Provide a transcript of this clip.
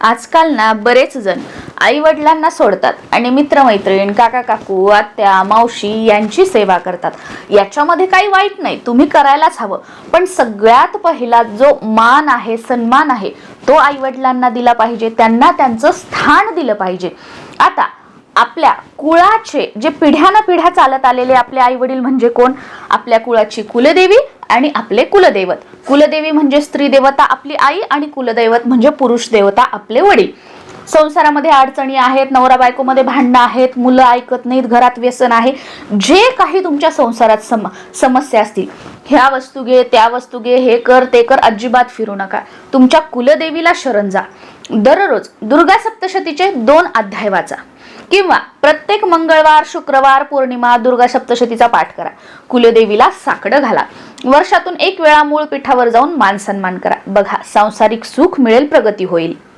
आजकाल ना बरेच जण आई वडिलांना सोडतात आणि मित्रमैत्रीण काका काकू आत्या मावशी यांची सेवा करतात. याच्यामध्ये काही वाईट नाही तुम्ही करायलाच हवं. पण सगळ्यात पहिला जो मान आहे सन्मान आहे तो आई वडिलांना दिला पाहिजे त्यांना त्यांचं स्थान दिलं पाहिजे. आता आपल्या कुळाचे जे पिढ्यानं पिढ्या चालत आलेले आपले आई वडील म्हणजे कोण? आपल्या कुळाची कुलदेवी आणि आपले कुलदैवत. कुलदेवी म्हणजे स्त्री देवता आपली आई आणि कुलदैवत म्हणजे पुरुष देवता आपले वडील. संसारामध्ये अडचणी आहेत नवरा बायकोमध्ये भांडणं आहेत मुलं ऐकत नाहीत घरात व्यसन आहे. जे काही तुमच्या संसारात सम समस्या असतील ह्या वस्तू घे त्या वस्तू घे हे कर ते कर अजिबात फिरू नका. तुमच्या कुलदेवीला शरण जा. दररोज दुर्गा सप्तशतीचे दोन अध्याय वाचा किंवा प्रत्येक मंगळवार शुक्रवार पौर्णिमा दुर्गा सप्तशतीचा पाठ करा. कुलदेवीला साकडं घाला. वर्षातून एक वेळा मूळ पीठावर जाऊन मान सन्मान करा. बघा सांसारिक सुख मिळेल प्रगती होईल.